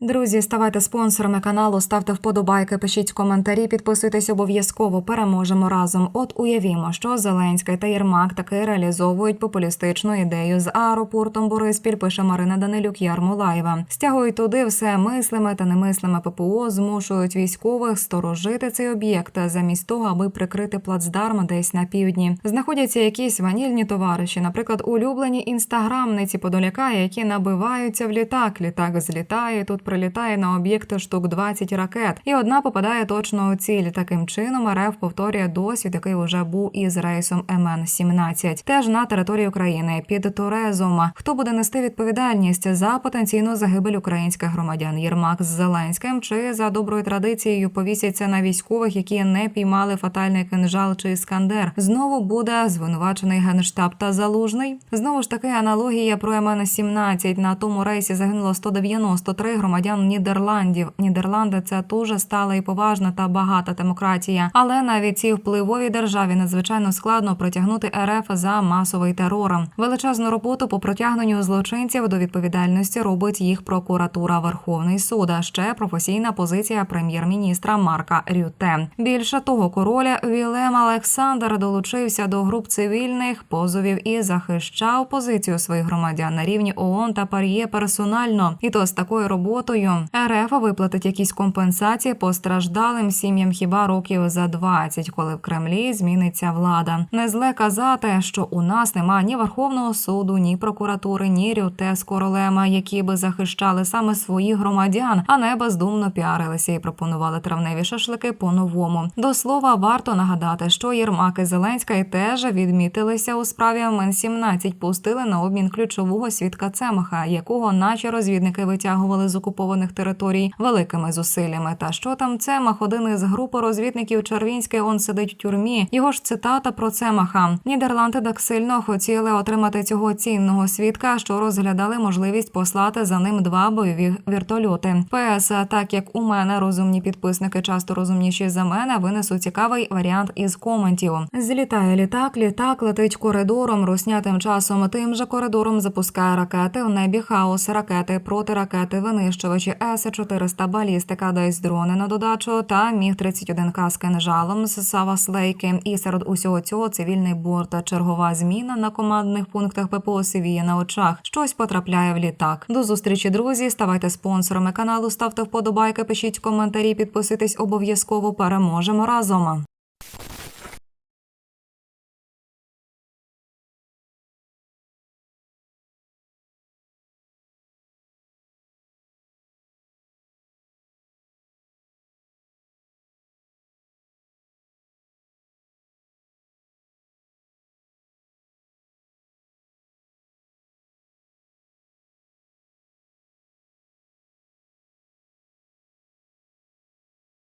Друзі, ставайте спонсорами каналу, ставте вподобайки, пишіть коментарі, підписуйтесь обов'язково. Переможемо разом. От уявімо, що Зеленський та Єрмак таки реалізовують популістичну ідею з аеропортом Бориспіль. Пише Марина Данилюк Ярмолаєва. Стягують туди все мислиме та немислиме ППО, змушують військових сторожити цей об'єкт замість того, аби прикрити плацдарм десь на півдні. Знаходяться якісь ванільні товариші, наприклад, улюблені інстаграмниці Подоляка, які набиваються в літак. Літак злітає, тут прилітає на об'єкти штук 20 ракет, і одна попадає точно у ціль. Таким чином РФ повторює досвід, який вже був із рейсом МН-17. Теж на території України під Торезом. Хто буде нести відповідальність за потенційну загибель українських громадян? Єрмак з Зеленським чи за доброю традицією повісяться на військових, які не піймали фатальний кинжал чи іскандер? Знову буде звинувачений генштаб та залужний. Знову ж таки, аналогія про МН-17. На тому рейсі загинуло 193 громадян Нідерландів. Нідерланди це дуже стала і поважна та багата демократія. Але навіть цій впливовій державі надзвичайно складно притягнути РФ за масовий терор. Величезну роботу по притягненню злочинців до відповідальності робить їх прокуратура Верховний суд. А ще професійна позиція прем'єр-міністра Марка Рюте. Більше того, король Вілем Олександр долучився до груп цивільних позовів і захищав позицію своїх громадян на рівні ООН та Пар'є персонально. І то з такою роботою РФ виплатить якісь компенсації постраждалим сім'ям хіба років за 20, коли в Кремлі зміниться влада. Не зле казати, що у нас нема ні Верховного суду, ні прокуратури, ні рюте з королема, які би захищали саме своїх громадян, а не бездумно піарилися і пропонували травневі шашлики по-новому. До слова, варто нагадати, що Єрмак і Зеленська і теж відмітилися у справі МН-17, пустили на обмін ключового свідка Цемаха, якого наші розвідники витягували з окупованих територій великими зусиллями. Та що там Цемах, один із групи розвідників Червінський, он сидить в тюрмі. Його ж цитата про Цемаха. Нідерланди так сильно хотіли отримати цього цінного свідка, що розглядали можливість послати за ним два бойові вертольоти. ПС, так як у мене розумні підписники часто розумніші за мене, винесу цікавий варіант із коментів. Злітає літак, літак летить коридором. Русня тим часом тим же коридором запускає ракети. В небі хаос, ракети, протиракети, винищувачі С-400, балістика, десь дрони на додачу та міг 31 к з кинжалом з Саваслейки. І серед усього цього цивільний борт. Чергова зміна на командних пунктах ППО сивіє на очах. Щось потрапляє в літак. До зустрічі, друзі. Ставайте спонсорами каналу, ставте вподобайки, пишіть коментарі, підписуйтесь обов'язково. Переможемо разом.